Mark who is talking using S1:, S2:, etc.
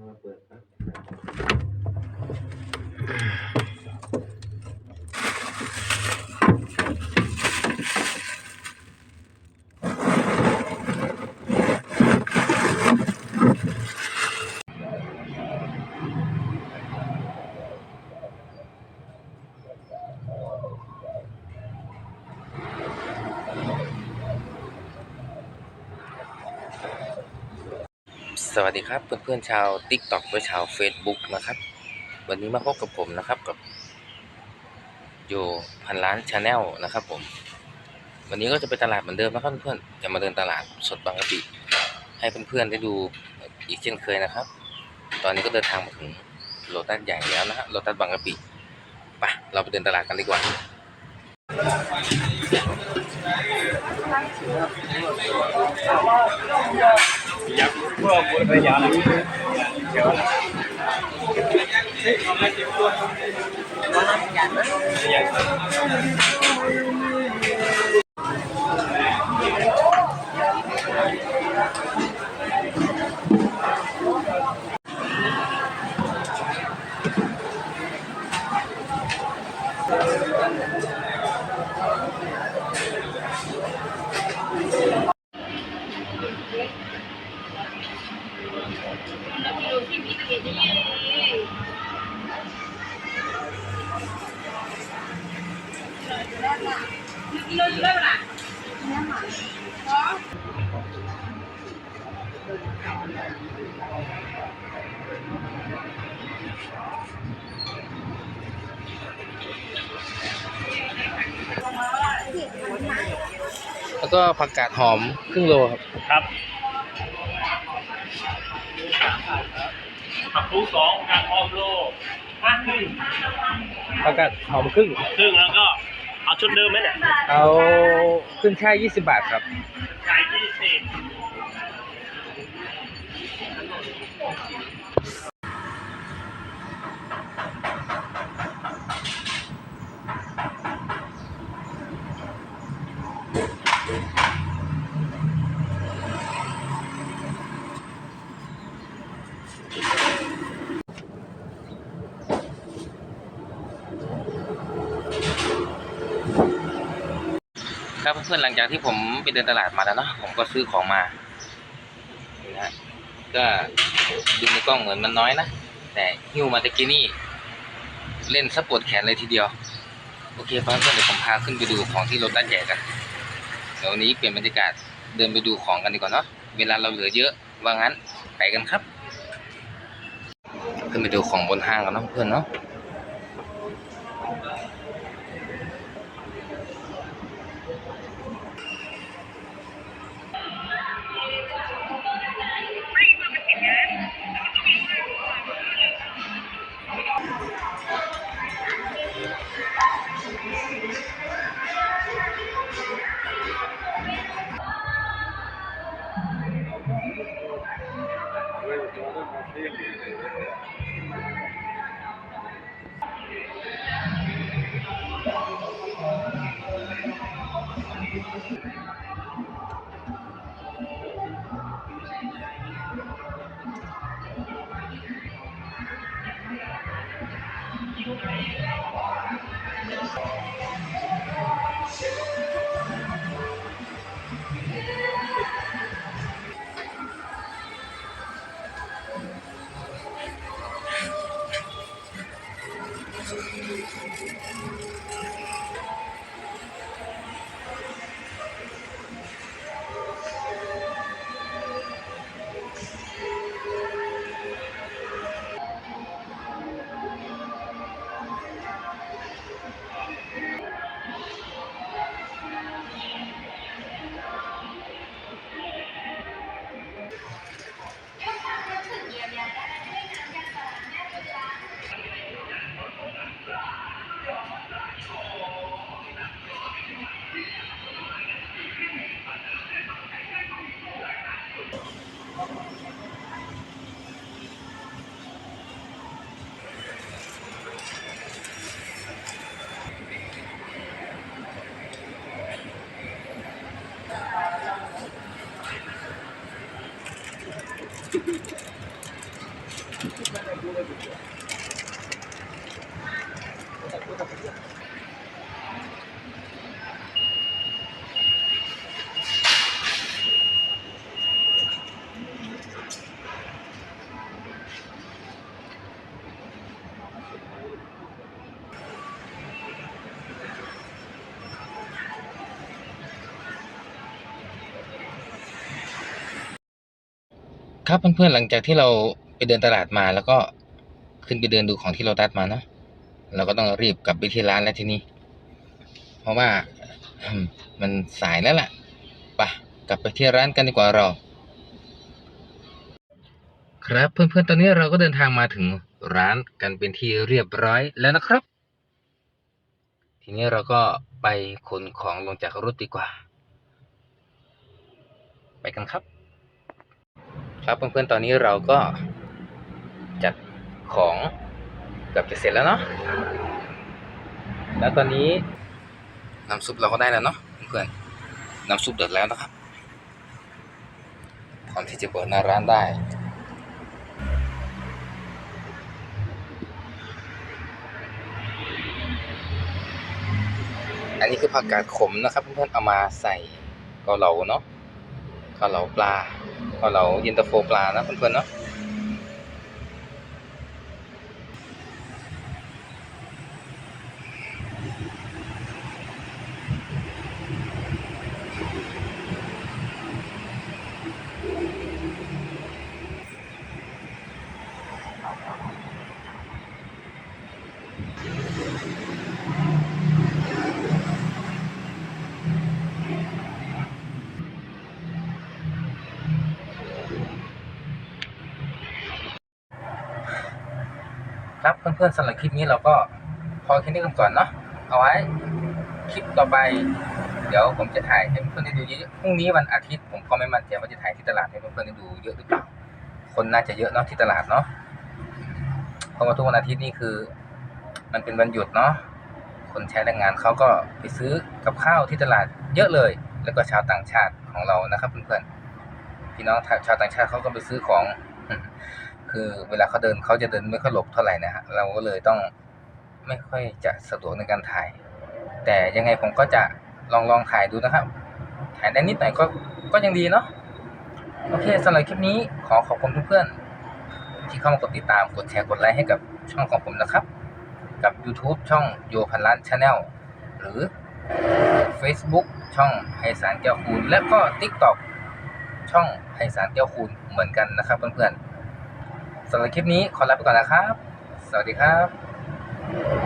S1: มา
S2: สวัสดีครับเพื่อนๆชาว TikTok และชาว Facebook นะครับ วันนี้มาพบกับผมนะครับกับอยู่พันล้านชาแนลนะครับผม วันนี้ก็จะไปตลาดเหมือนเดิมนะครับเพื่อนๆจะมาเดินตลาดสดบางกะปิให้เพื่อนๆได้ดูอีกเช่นเคยนะครับ ตอนนี้ก็เดินทางมาถึงโลตัสใหญ่แล้วนะฮะโลตัสบางกะปิไปเราไปเดินตลาดกันดีกว่า Mua mua bây giờ này. Kiểu này. Hãy แล้วก็ผักกาดหอมครึ่งโลครับ
S3: ครับ ผักฟูสองกากออมโลห้าครึ่ง
S2: ผักกาดหอมครึ่ง
S3: ครึ่งแล้วก็เอาชุดเดิมไหมเนี่ย
S2: เอาขึ้นแค่ยี่สิบบาทครับ
S3: จ่ายยี่
S2: ครับเพื่อนๆหลังจากที่ผมไปเดินตลาดมาแล้วเนาะผมก็ซื้อของมานะฮะก็ดูในกล้องเหมือนมันน้อยนะแต่หิ้วมาตะกี้นี่เล่นซัปวดแขนเลยทีเดียว โอเคเพื่อนๆเดี๋ยวผมพาขึ้นไปดูของที่โรตัสใหญ่กันเดี๋ยววันนี้เปลี่ยนบรรยากาศเดินไปดูของกันดีกว่าเนาะเวลาเราเหลือเยอะว่างั้นไปกันครับ ขึ้นไปดูของบนห้างกันเนาะเพื่อนเนาะ
S3: ค
S2: ครับเพื่อนๆหลังจากที่เราไปเดินตลาดมาแล้วก็ขึ้นไปเดินดูของที่เราตัดมาเนาะ เราก็ต้องรีบกลับไปที่ร้านแล้วทีนี้ เพราะว่ามันสายแล้วล่ะไปกลับไปที่ร้านกันดีกว่าเรา ครับเพื่อนๆตอนนี้เราก็เดินทางมาถึงร้านกันเป็นที่เรียบร้อยแล้วนะครับ ทีนี้เราก็ไปขนของลงจากรถดีกว่า ไปกันครับ ครับเพื่อนๆตอนนี้เราก็จัดของ กือบจะเสร็จแล้วเนาะ แล้วตอนนี้น้ำซุปเราก็ได้แล้วเนาะเพื่อนๆน้ำซุปเดือดแล้วนะครับพร้อมที่จะเปิดหน้าร้านได้อันนี้คือผักกาดขมนะครับ เพื่อนๆเอามาใส่เกาเหลาเนาะเกาเหลาปลาเกาเหลาเย็นตาโฟปลานะเพื่อนๆเนาะ ครับเพื่อนๆสำหรับคลิปนี้เราก็พอแค่นี้กันก่อนเนาะ เอาไว้คลิปต่อไป เดี๋ยวผมจะถ่ายให้เพื่อนๆได้ดูเยอะๆพรุ่งนี้วันอาทิตย์ผมก็ไม่มั่นใจว่าจะถ่ายที่ตลาดให้เพื่อนๆได้ดูเยอะหรือเปล่าคนน่าจะเยอะเนาะที่ตลาดเนาะเพราะว่าทุกวันอาทิตย์นี่คือ มันเป็นวันหยุดเนาะคนใช้แรงงานเขาก็ไปซื้อกับข้าวที่ตลาดเยอะเลย แล้วก็ชาวต่างชาติของเรานะครับเพื่อนๆพี่น้องชาวต่างชาติเขาก็ไปซื้อของ คือเวลาเขาเดินเขาจะเดินไม่ค่อยหลบเท่าไหร่นะฮะเราก็เลยต้อง ไม่ค่อยจะสะดวกในการถ่าย แต่ยังไงผมก็จะลองลองถ่ายดูนะครับ ถ่ายได้นิดหน่อยก็ก็ยังดีเนาะโอเคสำหรับคลิปนี้ขอขอบคุณเพื่อนๆที่เข้ามากดติดตามกดแชร์กดไลค์ให้กับช่องของผมนะครับ กับ YouTube ช่องโยพันล้านชาแนลหรือ Facebook ช่องไพศาลแก้วคูณและก็ TikTok ช่องไพศาลแก้วคูณเหมือนกันนะครับเพื่อนๆสำหรับคลิปนี้ขอลาไปก่อนนะครับ สวัสดีครับ